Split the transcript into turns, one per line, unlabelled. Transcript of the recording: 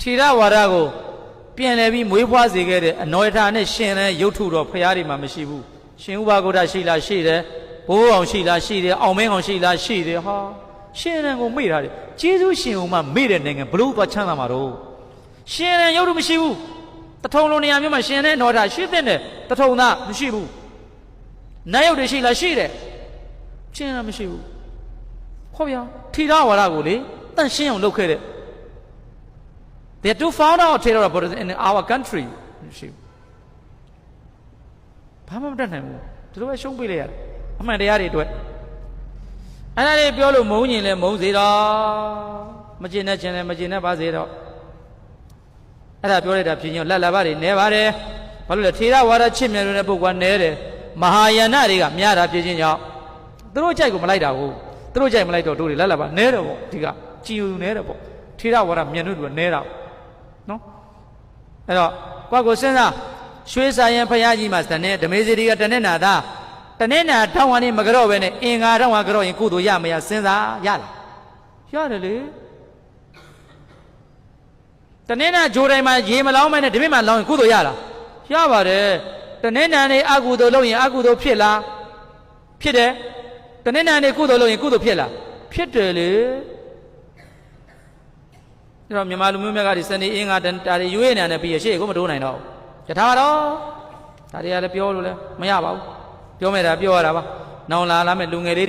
ထီရဝါဒကိုပြန်လည်ပြီးမွေးဖွားစေခဲ့တဲ့အနောယထာနဲ့ရှင်တဲ့ရုပ်ထုတော်ဖရာတွေမှာမရှိဘူးရှင်ဥပါဂုဒ္ဒရှိလားရှိတယ်ဘိုးအောင်ရှိလားရှိတယ်အောင်မင်းအောင်ရှိလားရှိတယ်ဟာရှင်ရန်ကိုမေ့ထားတယ်ကျေးဇူးရှင်အောင်မှမေ့တဲ့နိုင်ငံဘလို့သွားချမ်းသာမှာတော့ရှင်ရန်ရုပ်ထုမရှိဘူးတထုံလုံးနေရာမျိုးမှာရှင်တဲ့နောထာရှိတဲ့နဲ့တထုံသားမရှိဘူးနတ်ရုပ်တွေရှိလားရှိတယ်ရှင်ရန်မရှိဘူးဟုတ်ဗျာထီရဝါဒကိုလေတန့်ရှင်းအောင်လုပ်ခဲ့တဲ့ They two found out Theravada Buddhism in our country ရှိဘူးဘာမှမတတ်နိုင်ဘူးသူတို့ပဲရှုံးပေးလိုက်ရတယ်အမှန်တရားတွေအတွက်အဲ့ဒါလေးပြောလို့မုန်းညင်လဲမုန်းစေတော့မကျင်တဲ့ခြင်းလဲမကျင်တဲ့ပါစေတော့အဲ့ဒါပြောလိုက်တာဖြစ်ရင်လက်လာပါတွေနဲပါတယ်ဘာလို့လဲထေရဝါဒချစ်မြတ်တဲ့ပုဂ္ဂိုလ်ကနဲတယ်မဟာယာနတွေကများတာဖြစ်ခြင်းကြောင့်သူတို့ကြိုက်ကိုမလိုက်တာဘူးသူတို့ကြိုက်မလိုက်တော့တို့တွေလက်လာပါနဲတယ်ပေါ့ဒီကကြည်ယူနဲတယ်ပေါ့ထေရဝါဒမြတ်တို့ကနဲတာပေါ့ နော်အဲ့တော့ကိုယ့်ကိုစဉ်းစားရွှေစာရင်ဖရာကြီးမှာတနေ့ဓမေစီတီကတနေ့နာသားတနေ့နာထောင်းဝါနေမကြော့ပဲနဲ့အင်္ဂါထောင်းဝါကြော့ရင်ကုသိုလ်ရမရစဉ်းစားရလားရတယ်လေတနေ့နာဂျိုတိုင်းမှာရေမလောင်းမဲနဲ့ဓမေမှာလောင်းရင်ကုသိုလ်ရလားရပါတယ်တနေ့နာနေအကုသိုလ်လုပ်ရင်အကုသိုလ်ဖြစ်လားဖြစ်တယ်တနေ့နာနေကုသိုလ်လုပ်ရင်ကုသိုလ်ဖြစ်လားဖြစ်တယ်လေ အဲ့တော့မြန်မာလူမျိုးများကဒီစနေအင်းကတာတွေရွေးနေတယ်ပြီးရရှေ့ကိုမတိုးနိုင်တော့ဘူးယထာတော့ဒါတွေကလည်းပြောလို့လည်းမရပါဘူးပြောမဲ့တာပြောရတာပါနောင်လာလာမဲ့လူငယ်လေး